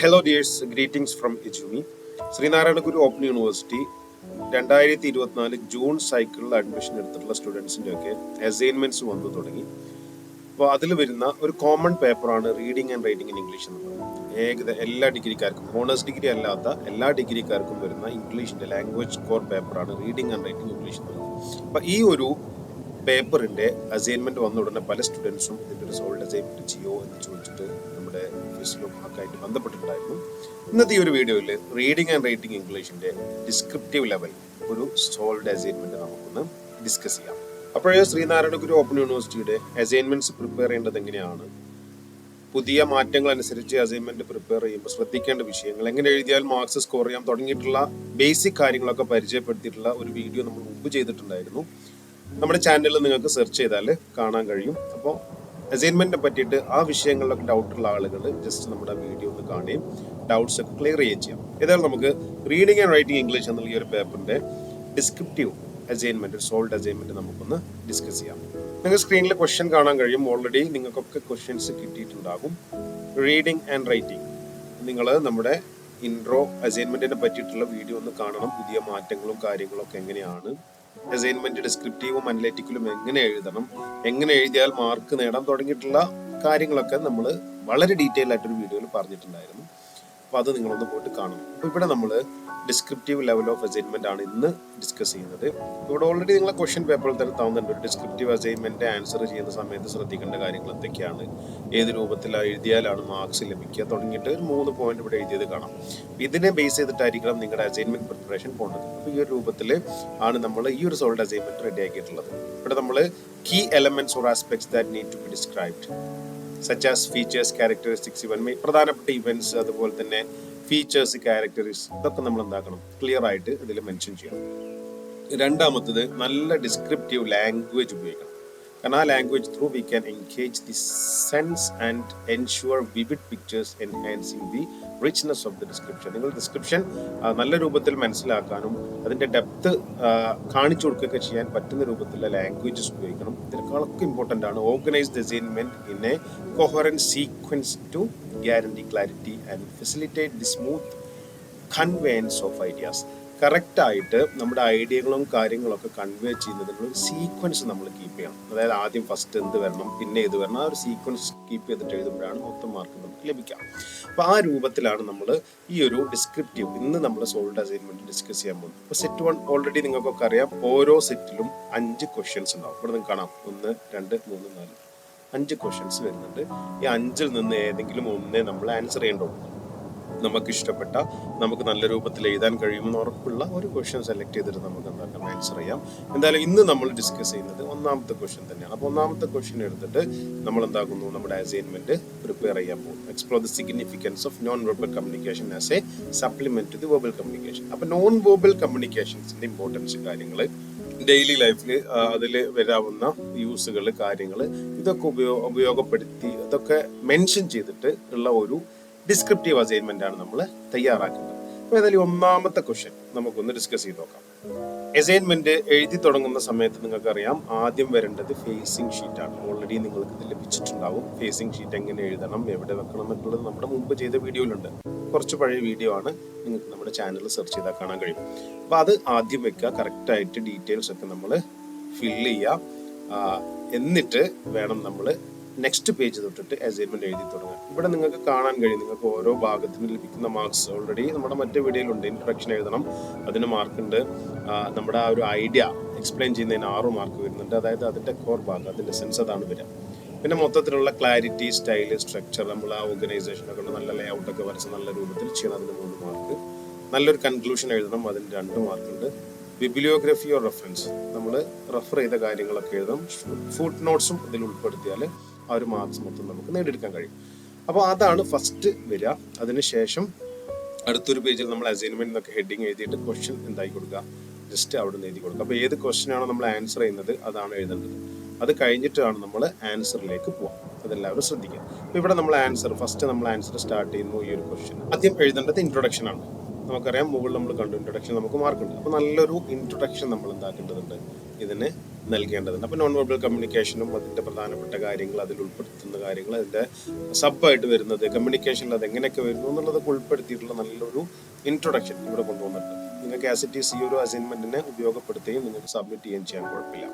Hello dears greetings from Edumi Sreenarayana Guru open university രണ്ടായിരത്തി ഇരുപത്തിനാല് June സൈക്കിളിൽ admission എടുത്തിട്ടുള്ള സ്റ്റുഡൻസിന്റെ ഒക്കെ അസൈൻമെന്റ്സ് വന്നു തുടങ്ങി. അപ്പോൾ അതിൽ വരുന്ന ഒരു കോമൺ പേപ്പറാണ് reading and writing in English എന്ന് പറയുന്നത്. ഏകദേശം എല്ലാ ഡിഗ്രിക്കാർക്കും ഓണേഴ്സ് ഡിഗ്രി അല്ലാത്ത എല്ലാ ഡിഗ്രിക്കാർക്കും വരുന്ന ഇംഗ്ലീഷിന്റെ ലാംഗ്വേജ് കോർ പേപ്പറാണ് റീഡിംഗ് ആൻഡ് റൈറ്റിംഗ് ഇംഗ്ലീഷ് എന്ന് പറയുന്നത്. അപ്പോൾ ഈ ഒരു പേപ്പറിന്റെ അസൈൻമെന്റ് വന്ന ഉടനെ പല സ്റ്റുഡൻസും ഇതിന്റെ ഒരു സോൾഡ് അസൈൻമെന്റ് ചെയ്യോ എന്ന് ചോദിച്ചിട്ട് നമ്മുടെ ഫേസ്ബുക്ക് ഒക്കെ ആയിട്ട് ബന്ധപ്പെട്ടിട്ടുണ്ടായിരുന്നു. ഇന്നത്തെ ഈ ഒരു വീഡിയോയിൽ റീഡിംഗ് ആൻഡ് റൈറ്റിംഗ് ഇംഗ്ലീഷിന്റെ ഡിസ്ക്രിപ്റ്റീവ് ലെവൽ ഒരു സോൾഡ് അസൈൻമെന്റ് നമുക്കൊന്ന് ഡിസ്കസ് ചെയ്യാം. അപ്പോഴേ ശ്രീനാരായണ ഗുരു ഓപ്പൺ യൂണിവേഴ്സിറ്റിയുടെ അസൈൻമെന്റ്സ് പ്രിപ്പയർ ചെയ്യേണ്ടത് എങ്ങനെയാണ്? പുതിയ മാറ്റങ്ങൾ അനുസരിച്ച് അസൈൻമെന്റ് പ്രിപ്പയർ ചെയ്യുമ്പോൾ ശ്രദ്ധിക്കേണ്ട വിഷയങ്ങൾ എങ്ങനെ എഴുതിയാൽ മാർക്സ് സ്കോർ ചെയ്യാം തുടങ്ങിയിട്ടുള്ള ബേസിക് കാര്യങ്ങളൊക്കെ പരിചയപ്പെടുത്തിയിട്ടുള്ള ഒരു വീഡിയോ നമ്മൾ മുമ്പ് ചെയ്തിട്ടുണ്ടായിരുന്നു. നമ്മുടെ ചാനലിൽ നിങ്ങൾക്ക് സെർച്ച് ചെയ്താൽ കാണാൻ കഴിയും. അപ്പോൾ അസൈൻമെന്റിനെ പറ്റിയിട്ട് ആ വിഷയങ്ങളിലൊക്കെ ഡൗട്ടുള്ള ആളുകൾ ജസ്റ്റ് നമ്മുടെ വീഡിയോ ഒന്ന് കാണുകയും ഡൗട്ട്സ് ഒക്കെ ക്ലിയർ ചെയ്യുകയും ചെയ്യാം. ഏതായാലും നമുക്ക് റീഡിങ് ആൻഡ് റൈറ്റിംഗ് ഇംഗ്ലീഷ് എന്നുള്ള ഈ ഒരു പേപ്പറിന്റെ ഡിസ്ക്രിപ്റ്റീവ് അസൈൻമെന്റ് സോൾഡ് അസൈൻമെന്റ് നമുക്കൊന്ന് ഡിസ്കസ് ചെയ്യാം. നിങ്ങൾ സ്ക്രീനിൽ ക്വസ്റ്റ്യൻ കാണാൻ കഴിയും. ഓൾറെഡി നിങ്ങൾക്കൊക്കെ ക്വസ്റ്റ്യൻസ് കിട്ടിയിട്ടുണ്ടാകും. റീഡിംഗ് ആൻഡ് റൈറ്റിംഗ് നിങ്ങൾ നമ്മുടെ ഇൻട്രോ അസൈൻമെന്റിനെ പറ്റിയിട്ടുള്ള വീഡിയോ ഒന്ന് കാണണം. പുതിയ മാറ്റങ്ങളും കാര്യങ്ങളും ഒക്കെ എങ്ങനെയാണ് അസൈൻമെന്റ് ഡിസ്ക്രിപ്റ്റീവും അനലറ്റിക്കലും എങ്ങനെ എഴുതണം എങ്ങനെ എഴുതിയാൽ മാർക്ക് നേടാൻ തുടങ്ങിയിട്ടുള്ള കാര്യങ്ങളൊക്കെ നമ്മൾ വളരെ ഡീറ്റെയിൽ ആയിട്ടൊരു വീഡിയോയിൽ പറഞ്ഞിട്ടുണ്ടായിരുന്നു. അപ്പോൾ അത് നിങ്ങളൊന്ന് പോയിട്ട് കാണും അപ്പോൾ ഇവിടെ നമ്മൾ ഡിസ്ക്രിപ്റ്റീവ് ലെവൽ ഓഫ് അസൈൻമെന്റ് ആണ് ഇന്ന് ഡിസ്കസ് ചെയ്യുന്നത്. ഇവിടെ ഓൾറെഡി നിങ്ങളെ ക്വസ്റ്റ്യൻ പേപ്പറിൽ തന്നെ തന്നിട്ടുണ്ട്. ഒരു ഡിസ്ക്രിപ്റ്റീവ് അസൈൻമെന്റ് ആൻസർ ചെയ്യുന്ന സമയത്ത് ശ്രദ്ധിക്കേണ്ട കാര്യങ്ങൾ എന്തൊക്കെയാണ്? ഏത് രൂപത്തിൽ എഴുതിയാലാണ് മാർക്സ് ലഭിക്കുക? തുടങ്ങിയിട്ട് ഒരു മൂന്ന് പോയിന്റ് ഇവിടെ എഴുതിയത് കാണാം. ഇതിനെ ബേസ് ചെയ്തിട്ടായിരിക്കണം നിങ്ങളുടെ അസൈൻമെന്റ് പ്രിപ്പറേഷൻ പോകേണ്ടത് അപ്പോൾ ഈ ഒരു രൂപത്തിൽ ആണ് നമ്മൾ ഈ ഒരു സോൾഡ് അസൈൻമെന്റ് റെഡി ആക്കിയിട്ടുള്ളത്. ഇവിടെ നമ്മൾ key elements or aspects that need to be described such as features characteristics ഇവൻ പ്രധാനപ്പെട്ട ഇവന്റ്സ് അതുപോലെ തന്നെ ഫീച്ചേഴ്സ് ക്യാരക്ടറിസ് ഇതൊക്കെ നമ്മൾ എന്താക്കണം? ക്ലിയർ ആയിട്ട് ഇതിൽ മെൻഷൻ ചെയ്യണം. രണ്ടാമത്തത് നല്ല ഡിസ്ക്രിപ്റ്റീവ് ലാംഗ്വേജ് ഉപയോഗിക്കണം. ആ language through we can engage the sense and ensure vivid pictures enhancing the richness of the description നിങ്ങൾ ഡിസ്ക്രിപ്ഷൻ നല്ല രൂപത്തിൽ മനസ്സിലാക്കാനും അതിന്റെ ഡെപ്ത് കാണിച്ചു കൊടുക്കുകയൊക്കെ ചെയ്യാൻ പറ്റുന്ന രൂപത്തിലുള്ള ലാംഗ്വേജസ് ഉപയോഗിക്കണം. ഇതിനേക്കാളൊക്കെ ഇമ്പോർട്ടന്റ് ആണ് organise the assignment in a coherent sequence to guarantee clarity and facilitate the smooth conveyance of ideas correct ആയിട്ട് നമ്മുടെ ഐഡിയകളും കാര്യങ്ങളൊക്കെ കൺവേ ചെയ്യുന്നതിനുള്ള ഒരു സീക്വൻസ് നമ്മൾ കീപ്പ് ചെയ്യണം. അതായത് ആദ്യം ഫസ്റ്റ് എന്ത് വരണം പിന്നെ ഇത് വരണം ആ ഒരു സീക്വൻസ് കീപ്പ് ചെയ്തിട്ട് എഴുതുമ്പോഴാണ് മൊത്തം മാർക്ക് നമുക്ക് ലഭിക്കുക. അപ്പോൾ ആ രൂപത്തിലാണ് നമ്മൾ ഈ ഒരു ഡിസ്ക്രിപ്റ്റീവ് ഇന്ന് നമ്മൾ സോൾഡ് അസൈൻമെന്റ് ഡിസ്കസ് ചെയ്യാൻ പോകുന്നത്. അപ്പോൾ സെറ്റ് വൺ ഓൾറെഡി നിങ്ങൾക്കൊക്കെ അറിയാം. ഓരോ സെറ്റിലും അഞ്ച് ക്വസ്റ്റ്യൻസ് ഉണ്ടാവും. ഇവിടെ നിങ്ങൾക്ക് കാണാം. ഒന്ന് രണ്ട് മൂന്ന് നാല്. അഞ്ച് ക്വസ്റ്റ്യൻസ് വരുന്നുണ്ട്. ഈ അഞ്ചിൽ നിന്ന് ഏതെങ്കിലും ഒന്നേ നമ്മൾ ആൻസർ ചെയ്യേണ്ടതുള്ളൂ. നമുക്ക് ഇഷ്ടപ്പെട്ട നമുക്ക് നല്ല രൂപത്തിൽ എഴുതാൻ കഴിയുമെന്ന് ഉറപ്പുള്ള ഒരു ക്വസ്റ്റ്യൻ സെലക്ട് ചെയ്തിട്ട് നമുക്ക് എന്താക്കാം ആൻസർ ചെയ്യാം. എന്തായാലും ഇന്ന് നമ്മൾ ഡിസ്കസ് ചെയ്യുന്നത് ഒന്നാമത്തെ ക്വസ്റ്റ്യൻ തന്നെയാണ്. അപ്പോൾ ഒന്നാമത്തെ ക്വസ്റ്റ്യൻ എടുത്തിട്ട് നമ്മൾ എന്താക്കുന്നു നമ്മുടെ അസൈൻമെന്റ് പ്രിപ്പയർ ചെയ്യാൻ പോകും explore the significance of non verbal communication as a supplement to the verbal communication അപ്പോൾ നോൺ വെർബൽ കമ്മ്യൂണിക്കേഷൻസിന്റെ ഇമ്പോർട്ടൻസ് കാര്യങ്ങൾ ഡെയിലി ലൈഫിൽ അതിൽ വരാവുന്ന യൂസുകൾ കാര്യങ്ങൾ ഇതൊക്കെ ഉപയോഗ ഉപയോഗപ്പെടുത്തി ഇതൊക്കെ മെൻഷൻ ചെയ്തിട്ട് ഉള്ള ഒരു ഡിസ്ക്രിപ്റ്റീവ് അസൈൻമെന്റ് ആണ് നമ്മൾ തയ്യാറാക്കുന്നത്. അപ്പോൾ ഏതായാലും ഒന്നാമത്തെ ക്വസ്റ്റ്യൻ നമുക്കൊന്ന് ഡിസ്കസ് ചെയ്ത് നോക്കാം. അസൈൻമെന്റ് എഴുതി തുടങ്ങുന്ന സമയത്ത് നിങ്ങൾക്ക് അറിയാം ആദ്യം വരേണ്ടത് ഫേസിംഗ് ഷീറ്റ് ആണ്. ഓൾറെഡി നിങ്ങൾക്ക് ഇത് ലഭിച്ചിട്ടുണ്ടാവും. ഫേസിംഗ് ഷീറ്റ് എങ്ങനെ എഴുതണം എവിടെ വെക്കണം എന്നുള്ളത് നമ്മുടെ മുമ്പ് ചെയ്ത വീഡിയോയിലുണ്ട്. കുറച്ച് പഴയ വീഡിയോ ആണ് നിങ്ങൾക്ക് നമ്മുടെ ചാനൽ സെർച്ച് ചെയ്താൽ കാണാൻ കഴിയും. അപ്പോൾ അത് ആദ്യം വെക്കുക. കറക്റ്റ് ആയിട്ട് ഡീറ്റെയിൽസ് ഒക്കെ നമ്മൾ ഫില്ല് ചെയ്യുക. എന്നിട്ട് വേണം നമ്മൾ നെക്സ്റ്റ് പേജ് തൊട്ടിട്ട് അസൈൻമെന്റ് എഴുതി തുടങ്ങുക ഇവിടെ നിങ്ങൾക്ക് കാണാൻ കഴിയും നിങ്ങൾക്ക് ഓരോ ഭാഗത്തിന് ലഭിക്കുന്ന മാർക്സ് ഓൾറെഡി നമ്മുടെ മറ്റേ വീഡിയോയിലുണ്ട് ഇൻട്രൊഡക്ഷൻ എഴുതണം. അതിന് മാർക്കുണ്ട് നമ്മുടെ ആ ഒരു ഐഡിയ എക്സ്പ്ലെയിൻ ചെയ്യുന്നതിന് ആറ് മാർക്ക് വരുന്നുണ്ട്. അതായത് അതിന്റെ കോർ ഭാഗം അതിന്റെ സെൻസ് അതാണ് വരിക. പിന്നെ മൊത്തത്തിലുള്ള ക്ലാരിറ്റി സ്റ്റൈൽ സ്ട്രക്ചർ നമ്മൾ ആ ഓർഗനൈസേഷനൊക്കെ നല്ല ലേ ഔട്ടൊക്കെ വരച്ച് നല്ല രൂപത്തിൽ ചെയ്യണം. അതിന് മൂന്ന് മാർക്ക് നല്ലൊരു കൺക്ലൂഷൻ എഴുതണം. അതിന് രണ്ട് മാർക്കുണ്ട് ബിബിലിയോഗ്രഫി ഓർ റെഫറൻസ് നമ്മൾ റെഫർ ചെയ്ത കാര്യങ്ങളൊക്കെ എഴുതാം ഫുഡ് നോട്ട്സും ഇതിൽ ഉൾപ്പെടുത്തിയാൽ ആ ഒരു മാർക്സ് മൊത്തം നമുക്ക് നേടിയെടുക്കാൻ കഴിയും. അപ്പോൾ അതാണ് ഫസ്റ്റ് വരിക. അതിനുശേഷം അടുത്തൊരു പേജിൽ നമ്മൾ അസൈൻമെന്റ് എന്നൊക്കെ ഹെഡിങ് എഴുതിയിട്ട് ക്വസ്റ്റ്യൻ എന്തായി കൊടുക്കുക. ജസ്റ്റ് അവിടെ നിന്ന് എഴുതി കൊടുക്കുക. അപ്പോൾ ഏത് ക്വസ്റ്റ്യൻ ആണോ നമ്മൾ ആൻസർ ചെയ്യുന്നത് അതാണ് എഴുതേണ്ടത്. അത് കഴിഞ്ഞിട്ടാണ് നമ്മൾ ആൻസറിലേക്ക് പോകാം അതെല്ലാവരും ശ്രദ്ധിക്കുക. അപ്പോൾ ഇവിടെ നമ്മൾ ആൻസർ ഫസ്റ്റ് നമ്മൾ ആൻസർ സ്റ്റാർട്ട് ചെയ്യുന്നു ഈ ഒരു ക്വസ്റ്റ്യൻ ആദ്യം എഴുതേണ്ടത് ഇൻട്രൊഡക്ഷൻ ആണ്. നമുക്കറിയാം മുകളിൽ നമ്മൾ കണ്ടു ഇൻട്രൊഡക്ഷൻ നമുക്ക് മാർക്കുണ്ട് അപ്പോൾ നല്ലൊരു ഇൻട്രൊഡക്ഷൻ നമ്മൾ എന്താക്കേണ്ടതുണ്ട്? ഇതിന് നൽകേണ്ടതുണ്ട്. അപ്പോൾ നോൺ വെർബൽ കമ്മ്യൂണിക്കേഷനും അതിന്റെ പ്രധാനപ്പെട്ട കാര്യങ്ങൾ അതിൽ ഉൾപ്പെടുത്തുന്ന കാര്യങ്ങൾ അതിന്റെ സബായിട്ട് വരുന്നത് കമ്മ്യൂണിക്കേഷനിൽ അത് എങ്ങനെയൊക്കെ വരുന്നു എന്നുള്ളതൊക്കെ ഉൾപ്പെടുത്തിയിട്ടുള്ള നല്ലൊരു ഇൻട്രൊഡക്ഷൻ ഇവിടെ കൊണ്ടുവന്നിട്ടുണ്ട്. നിങ്ങൾക്ക് ആസ് ഇറ്റ് ഈസ് ഈ ഒരു അസൈൻമെന്റിനെ ഉപയോഗപ്പെടുത്തുകയും നിങ്ങൾക്ക് സബ്മിറ്റ് ചെയ്യുകയും ചെയ്യാൻ കുഴപ്പമില്ല.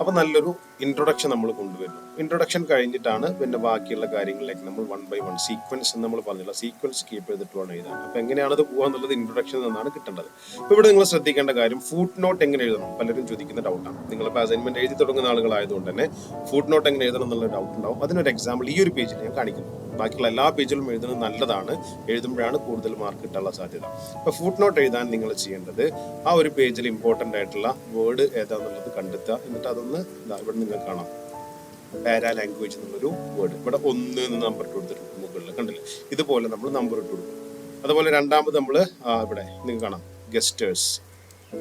അപ്പോൾ നല്ലൊരു ഇൻട്രൊഡക്ഷൻ നമ്മൾ കൊണ്ടുവരുന്നു ഇൻട്രൊഡക്ഷൻ കഴിഞ്ഞിട്ടാണ് പിന്നെ ബാക്കിയുള്ള കാര്യങ്ങളിലേക്ക് നമ്മൾ വൺ ബൈ വൺ സീക്വൻസ് എന്ന് നമ്മൾ പറഞ്ഞില്ല സീക്വൻസ് കീപ്പ് ചെയ്തിട്ട് വേണം എഴുതാൻ അപ്പൊ എങ്ങനെയാണ് അത് പോകാന്നുള്ളത് ഇൻട്രൊഡക്ഷനിൽ നിന്നാണ് കിട്ടേണ്ടത്. അപ്പൊ ഇവിടെ നിങ്ങൾ ശ്രദ്ധിക്കേണ്ട കാര്യം ഫുഡ് നോട്ട് എങ്ങനെ എഴുതണം? പലരും ചോദിക്കുന്ന ഡൗട്ടാണ് നിങ്ങളിപ്പോൾ അസൈൻമെന്റ് എഴുതി തുടങ്ങുന്ന ആളുകളായതുകൊണ്ട് തന്നെ ഫുഡ് നോട്ട് എങ്ങനെ എഴുതണം എന്നുള്ള ഡൗട്ട് ഉണ്ടാവും. അതിനൊരു എക്സാമ്പിൾ ഈ ഒരു പേജിൽ ഞാൻ കാണിക്കുന്നു. ബാക്കിയുള്ള എല്ലാ പേജിലും എഴുതുന്നത് നല്ലതാണ്. എഴുതുമ്പോഴാണ് കൂടുതൽ മാർക്ക് കിട്ടാനുള്ള സാധ്യത. അപ്പോൾ ഫുഡ് നോട്ട് എഴുതാൻ നിങ്ങൾ ചെയ്യേണ്ടത് ആ ഒരു പേജിൽ ഇമ്പോർട്ടന്റ് ആയിട്ടുള്ള വേർഡ് ഏതാണെന്നുള്ളത് കണ്ടെത്തുക. എന്നിട്ട് അതൊന്ന് ഇവിടെ നിങ്ങൾക്ക് കാണാം പാരാ ലാംഗ്വേജ് എന്നുള്ളൊരു വേർഡ് ഇവിടെ ഒന്ന് എന്ന് നമ്പർ ഇട്ട് കൊടുത്തിട്ടുണ്ട് മുകളിൽ കണ്ടില്ലേ? ഇതുപോലെ നമ്മൾ നമ്പർ ഇട്ട് കൊടുക്കും. അതുപോലെ രണ്ടാമത് നമ്മൾ ഇവിടെ നിങ്ങൾക്ക് കാണാം. ഗസ്റ്റേഴ്സ്.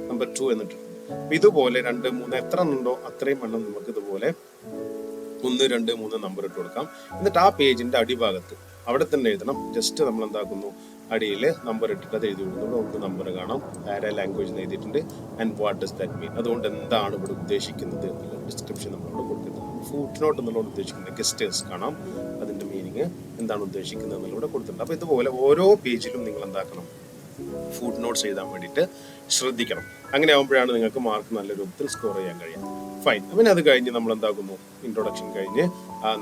നമ്പർ ടു എന്നിട്ടുണ്ട് ഇതുപോലെ രണ്ട് മൂന്ന് എത്ര ഉണ്ടോ അത്രയും എണ്ണം നമുക്ക് ഇതുപോലെ ഒന്ന് രണ്ട് മൂന്ന് നമ്പർ ഇട്ട് കൊടുക്കാം. എന്നിട്ട് ആ പേജിന്റെ അടിഭാഗത്ത് അവിടെ തന്നെ എഴുതണം. ജസ്റ്റ് നമ്മൾ എന്താക്കുന്നു? അടിയിൽ നമ്പർ ഇട്ടിട്ട് എഴുതി കൊടുക്കുന്നു നമുക്ക് നമ്പർ കാണാം. ആര ലാംഗ്വേജ് എഴുതിയിട്ടുണ്ട്. And what does that mean അതുകൊണ്ട് എന്താണ് ഇവിടെ ഉദ്ദേശിക്കുന്നത് എന്നുള്ള ഡിസ്ക്രിപ്ഷൻ നമ്മളോട് കൊടുക്കുന്നത്. ഫുഡ് നോട്ട് എന്നുള്ളത് ഉദ്ദേശിക്കുന്നത് ഗസ്റ്റേഴ്സ് കാണാം. അതിന്റെ മീനിങ് എന്താണ് ഉദ്ദേശിക്കുന്നത് എന്നുള്ളത് കൊടുത്തിട്ടുണ്ട്. അപ്പോൾ ഇതുപോലെ ഓരോ പേജിലും നിങ്ങൾ എന്താക്കണം? ഫുഡ് നോട്ട്സ് എഴുതാൻ വേണ്ടിയിട്ട് ശ്രദ്ധിക്കണം. അങ്ങനെ ആകുമ്പോഴാണ് നിങ്ങൾക്ക് മാർക്ക് നല്ല രൂപത്തിൽ സ്കോർ ചെയ്യാൻ കഴിയുക. ഫൈൻ പിന്നെ അത് കഴിഞ്ഞ് നമ്മൾ എന്താക്കുന്നു ഇൻട്രൊഡക്ഷൻ കഴിഞ്ഞ്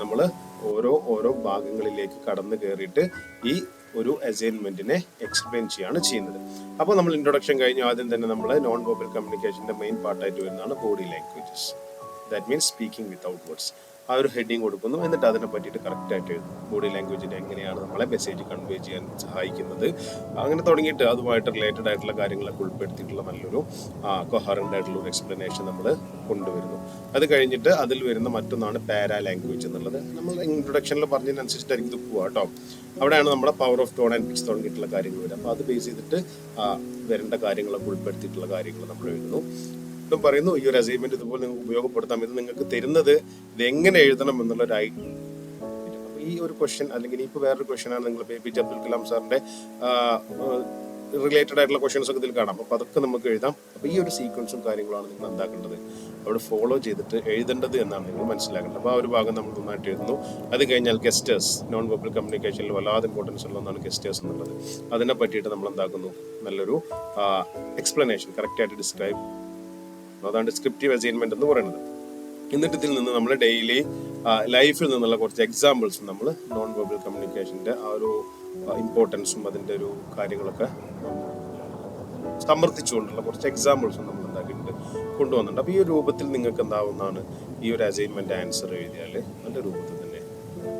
നമ്മൾ ഓരോ ഓരോ ഭാഗങ്ങളിലേക്ക് കടന്നു കയറിയിട്ട് ഈ ഒരു അസൈൻമെന്റിനെ എക്സ്പ്ലെയിൻ ചെയ്യാണ് ചെയ്യുന്നത്. അപ്പോൾ നമ്മൾ ഇൻട്രൊഡക്ഷൻ കഴിഞ്ഞു ആദ്യം തന്നെ നമ്മൾ നോൺ വെർബൽ കമ്മ്യൂണിക്കേഷന്റെ മെയിൻ പാർട്ടായിട്ട് വരുന്നതാണ് body languages that means speaking without words ആ ഒരു ഹെഡിങ് കൊടുക്കുന്നു. എന്നിട്ട് അതിനെ പറ്റിയിട്ട് കറക്റ്റായിട്ട് എഴുതുന്നു എഴുതും ബോഡി ലാംഗ്വേജിനെ എങ്ങനെയാണ് നമ്മളെ മെസ്സേജ് കൺവേ ചെയ്യാൻ സഹായിക്കുന്നത്. അങ്ങനെ തുടങ്ങിയിട്ട് അതുമായിട്ട് റിലേറ്റഡ് ആയിട്ടുള്ള കാര്യങ്ങളൊക്കെ ഉൾപ്പെടുത്തിയിട്ടുള്ള നല്ലൊരു കൊഹറന്റ് ആയിട്ടുള്ള ഒരു എക്സ്പ്ലനേഷൻ നമ്മൾ കൊണ്ടുവരുന്നു. അത് കഴിഞ്ഞിട്ട് അതിൽ വരുന്ന മറ്റൊന്നാണ് പാരാ ലാംഗ്വേജ് എന്നുള്ളത്. നമ്മൾ ഇൻട്രൊഡക്ഷനിൽ പറഞ്ഞതിനനുസരിച്ചിട്ടായിരിക്കും ഇത് പോവാ കേട്ടോ. അവിടെയാണ് നമ്മുടെ power of tone and pitch തുടങ്ങിയിട്ടുള്ള കാര്യങ്ങൾ വരുന്നത്. അപ്പോൾ അത് ബേസ് ചെയ്തിട്ട് വരേണ്ട കാര്യങ്ങളൊക്കെ ഉൾപ്പെടുത്തിയിട്ടുള്ള കാര്യങ്ങൾ നമ്മൾ എഴുതുന്നു. ഇപ്പം പറയുന്നു ഈ ഒരു അസൈൻമെന്റ് ഇതുപോലെ നിങ്ങൾക്ക് ഉപയോഗപ്പെടുത്താം. ഇത് നിങ്ങൾക്ക് തരുന്നത് ഇത് എങ്ങനെ എഴുതണം എന്നുള്ള ഒരു ഈ ഒരു ക്വസ്റ്റ്യൻ അല്ലെങ്കിൽ ഇപ്പൊ വേറൊരു ക്വസ്റ്റ്യനാണ് നിങ്ങൾ A P J Abdul Kalam സാറിന്റെ റിലേറ്റഡ് ആയിട്ടുള്ള ക്വസ്റ്റ്യൻസ് ഒക്കെ ഇതിൽ കാണാം. അപ്പൊ അതൊക്കെ നമുക്ക് എഴുതാം. അപ്പൊ ഈ ഒരു സീക്വൻസും കാര്യങ്ങളാണ് നിങ്ങൾ എന്താക്കേണ്ടത്? അവിടെ ഫോളോ ചെയ്തിട്ട് എഴുതേണ്ടത് എന്നാണ് നിങ്ങൾ മനസ്സിലാക്കേണ്ടത്. അപ്പോൾ ആ ഒരു ഭാഗം നമ്മൾ നന്നായിട്ട് എഴുതുന്നു. അത് കഴിഞ്ഞാൽ ഗസ്റ്റേഴ്സ് നോൺ വെർബൽ കമ്മ്യൂണിക്കേഷനിൽ വല്ലാതെ ഇമ്പോർട്ടൻസ് ഉള്ള ഒന്നാണ് ഗസ്റ്റേഴ്സ് എന്നുള്ളത്. അതിനെ പറ്റിയിട്ട് നമ്മൾ എന്താക്കുന്നു? നല്ലൊരു എക്സ്പ്ലനേഷൻ കറക്റ്റായിട്ട് ഡിസ്ക്രൈബ് അതാണ് ഡിസ്ക്രിപ്റ്റീവ് അസൈൻമെന്റ് എന്ന് പറയുന്നത്. എന്നിട്ട് ഇതിൽ നിന്ന് നമ്മൾ ഡെയിലി ലൈഫിൽ നിന്നുള്ള കുറച്ച് എക്സാമ്പിൾസ് നമ്മൾ നോൺ വെർബൽ കമ്മ്യൂണിക്കേഷന്റെ ആ ഒരു ഇമ്പോർട്ടൻസും അതിന്റെ ഒരു കാര്യങ്ങളൊക്കെ സമർത്ഥിച്ചുകൊണ്ടുള്ള കുറച്ച് എക്സാമ്പിൾസും നമ്മൾ എന്താക്കിയിട്ടുണ്ട് കൊണ്ടുവന്നിട്ടുണ്ട്. അപ്പോൾ ഈ രൂപത്തിൽ നിങ്ങൾക്ക് എന്താവുന്നതാണ് ഈ ഒരു അസൈൻമെന്റ് ആൻസർ എഴുതിയാൽ നല്ല രൂപത്തിൽ തന്നെ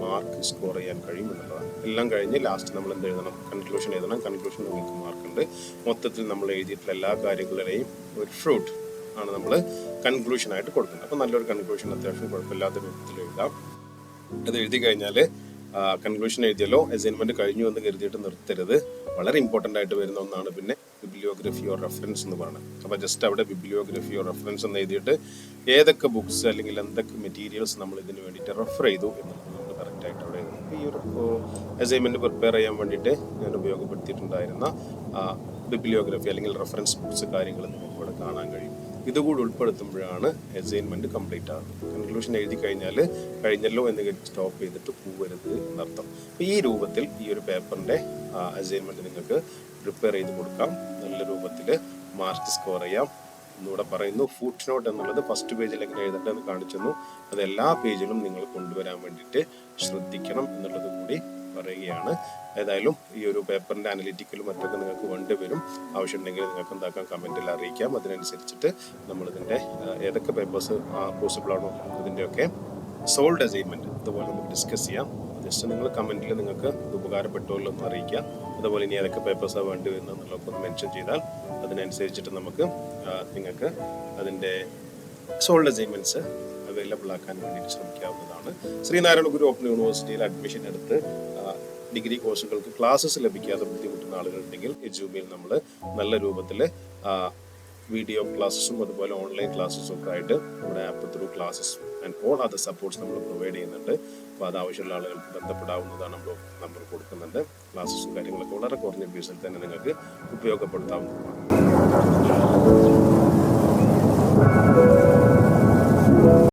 മാർക്ക് സ്കോർ ചെയ്യാൻ കഴിയും എന്നുള്ളതാണ്. എല്ലാം കഴിഞ്ഞ് ലാസ്റ്റ് നമ്മൾ എന്ത് എഴുതണം? കൺക്ലൂഷൻ എഴുതണം. കൺക്ലൂഷൻ നിങ്ങൾക്ക് മാർക്ക് ഉണ്ട്. മൊത്തത്തിൽ നമ്മൾ എഴുതിയിട്ടുള്ള എല്ലാ കാര്യങ്ങളുടെയും ഒരു ഫ്രൂട്ട് ആണ് നമ്മൾ കൺക്ലൂഷൻ ആയിട്ട് കൊടുക്കുന്നത്. അപ്പോൾ നല്ലൊരു കൺക്ലൂഷൻ അത്യാവശ്യം കുഴപ്പമില്ലാത്ത രൂപത്തിൽ എഴുതാം. അത് എഴുതി കഴിഞ്ഞാൽ കൺക്ലൂഷൻ എഴുതിയല്ലോ അസൈൻമെന്റ് കഴിഞ്ഞു എന്ന് കരുതിയിട്ട് നിർത്തരുത്. വളരെ ഇമ്പോർട്ടന്റ് ആയിട്ട് വരുന്ന ഒന്നാണ് പിന്നെ ബിബ്ലിയോഗ്രഫി ഓർ റെഫറൻസ് എന്ന് പറയുന്നത്. അപ്പോൾ ജസ്റ്റ് അവിടെ ബിബ്ലിയോഗ്രഫി ഓർ റെഫറൻസ് എന്ന് എഴുതിയിട്ട് ഏതൊക്കെ ബുക്സ് അല്ലെങ്കിൽ എന്തൊക്കെ മെറ്റീരിയൽസ് നമ്മൾ ഇതിന് വേണ്ടിയിട്ട് റെഫർ ചെയ്തു എന്നുള്ളത് നമ്മൾ കറക്റ്റ് ആയിട്ട് അവിടെ ഈ ഒരു അസൈൻമെന്റ് പ്രിപ്പയർ ചെയ്യാൻ വേണ്ടിയിട്ട് ഞാൻ ഉപയോഗപ്പെടുത്തിയിട്ടുണ്ടായിരുന്ന ബിബ്ലിയോഗ്രഫി അല്ലെങ്കിൽ റെഫറൻസ് ബുക്സ് കാര്യങ്ങൾ നിങ്ങൾക്ക് ഇവിടെ കാണാൻ കഴിയും. ഇതുകൂടി ഉൾപ്പെടുത്തുമ്പോഴാണ് അസൈൻമെന്റ് കംപ്ലീറ്റ് ആകുന്നത് കൺക്ലൂഷൻ എഴുതി കഴിഞ്ഞാൽ കഴിഞ്ഞല്ലോ എന്ന് സ്റ്റോപ്പ് ചെയ്തിട്ട് പോകരുത് എന്നർത്ഥം അപ്പൊ ഈ രൂപത്തിൽ ഈ ഒരു പേപ്പറിന്റെ അസൈൻമെന്റ് നിങ്ങൾക്ക് പ്രിപ്പയർ ചെയ്ത് കൊടുക്കാം. നല്ല രൂപത്തിൽ മാർക്ക് സ്കോർ ചെയ്യാം. എന്നിവിടെ പറയുന്നു ഫുഡ് നോട്ട് എന്നുള്ളത് ഫസ്റ്റ് പേജിൽ എങ്ങനെ എഴുതേണ്ടതെന്ന് കാണിച്ചു അത് എല്ലാ പേജിലും നിങ്ങൾ കൊണ്ടുവരാൻ വേണ്ടിയിട്ട് ശ്രദ്ധിക്കണം എന്നുള്ളത് കൂടി പറയുകയാണ്. ഏതായാലും ഈ ഒരു പേപ്പറിന്റെ അനലിറ്റിക്കലും മറ്റൊക്കെ നിങ്ങൾക്ക് വേണ്ടി ആവശ്യമുണ്ടെങ്കിൽ നിങ്ങൾക്ക് എന്താക്കാം? കമന്റിൽ അറിയിക്കാം. അതിനനുസരിച്ചിട്ട് നമ്മൾ ഇതിന്റെ ഏതൊക്കെ പേപ്പേഴ്സ് പോസിബിൾ ആണോ ഇതിന്റെയൊക്കെ സോൾഡ് അസൈൻമെന്റ് അതുപോലെ നമുക്ക് ഡിസ്കസ് ചെയ്യാം. ജസ്റ്റ് നിങ്ങൾ കമന്റിൽ നിങ്ങൾക്ക് ഇത് ഉപകാരപ്പെട്ടുമല്ലോ എന്ന് അറിയിക്കാം. അതുപോലെ ഇനി ഏതൊക്കെ പേപ്പേഴ്സാണ് വേണ്ടി വരുന്നത് എന്നുള്ളതൊക്കെ ഒന്ന് മെൻഷൻ ചെയ്താൽ അതിനനുസരിച്ചിട്ട് നമുക്ക് നിങ്ങൾക്ക് അതിന്റെ സോൾഡ് അസൈൻമെന്റ്സ് അവൈലബിൾ ആക്കാൻ വേണ്ടിയിട്ട് ശ്രമിക്കാവുന്നതാണ്. ശ്രീനാരായണ ഗുരു ഓപ്പൺ യൂണിവേഴ്സിറ്റിയിൽ അഡ്മിഷൻ എടുത്ത് ഡിഗ്രി കോഴ്സുകൾക്ക് ക്ലാസ്സസ് ലഭിക്കാതെ ബുദ്ധിമുട്ടുന്ന ആളുകളുണ്ടെങ്കിൽ എജ്യൂമിയിൽ നമ്മൾ നല്ല രൂപത്തിൽ വീഡിയോ ക്ലാസ്സസും അതുപോലെ ഓൺലൈൻ ക്ലാസ്സസും ഒക്കെ ആയിട്ട് നമ്മുടെ app through classes and all other supports നമ്മൾ പ്രൊവൈഡ് ചെയ്യുന്നുണ്ട്. അപ്പോൾ അത് ആവശ്യമുള്ള ആളുകൾക്ക് ബന്ധപ്പെടാവുന്നതാണ് നമ്മൾ നമ്പർ കൊടുക്കുന്നുണ്ട്. ക്ലാസ്സസും കാര്യങ്ങളൊക്കെ വളരെ കുറഞ്ഞ ഫീസിൽ തന്നെ നിങ്ങൾക്ക് ഉപയോഗപ്പെടുത്താവുന്നതാണ്